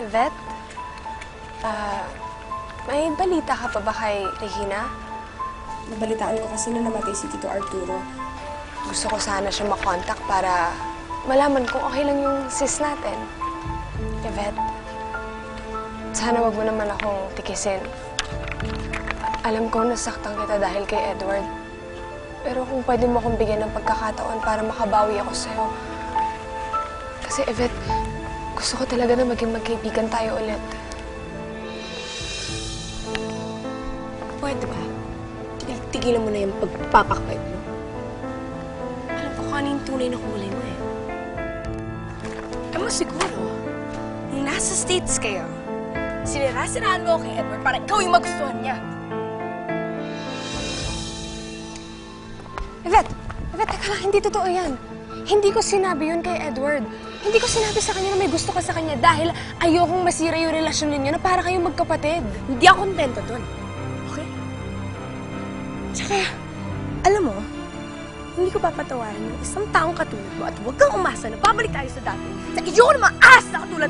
Yvette? Ah, may balita ka pa ba kay Regina? Nabalitaan ko kasi na namatay si Tito Arturo. Gusto ko sana siya makontak para malaman kung okay lang yung sis natin. Yvette, sana wag mo naman akong tikisin. Alam ko nasaktan kita dahil kay Edward. Pero kung pwede mo akong bigyan ng pagkakataon para makabawi ako sa'yo. Kasi Yvette, gusto ko talaga na maging magkaibigan tayo ulit. Pwede ba? Tig- Tigilan mo na yung pagpapakbait mo. Alam ko kung ano yung tunay na kulay mo eh. Alam mo siguro, nung nasa States kayo, sinirasiraan mo kay Edward para ikaw yung magustuhan niya. Yvette! Yvette, teka lang, hindi totoo yan. Hindi ko sinabi yun kay Edward. Hindi ko sinabi sa kanya na may gusto ka sa kanya dahil ayokong masira yung relasyon ninyo na para kayong magkapatid. Hindi ako kontento dun. Okay? Tsaka, alam mo, hindi ko papatawarin yung isang taong katulad mo at huwag kang umasa na babalik tayo sa dati. Sa iyo na mga ahas na katulad